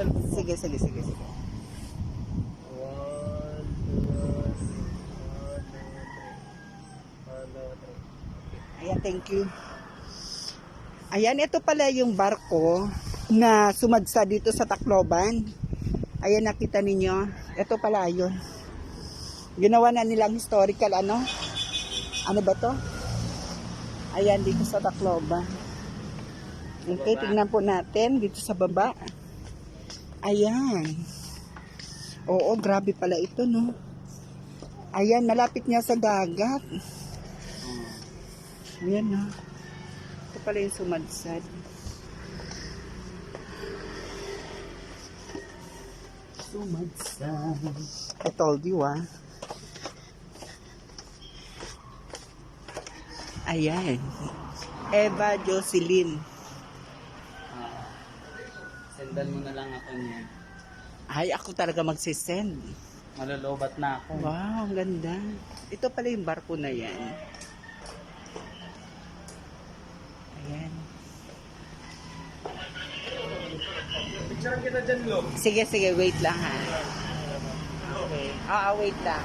Sige, sige, sige, sige. One, two, three. Ayan, thank you. Ayan, ito pala yung barko na sumadsa dito sa Tacloban. Ayan, nakita ninyo. Ito pala yun. Ginawa na nilang historical, ano? Ano ba to? Ayan, dito sa Tacloban. Okay, tingnan po natin dito sa baba. Ayan. Oo, grabe pala ito, no? Ayan, malapit niya sa dagat. Ayan na. Ito pala yung sumadsad. Sumadsad. I told you ah. Ayan. Eva Jocelyn. Sendan mo na lang ako niyan. Ay, ako talaga magsisend. Malolobat na ako. Wow, ang ganda. Ito pala yung barko na yan. Ayan. Picture kita dyan, Lo. Sige, sige, wait lang ha. Okay. Ah, ah, wait lang.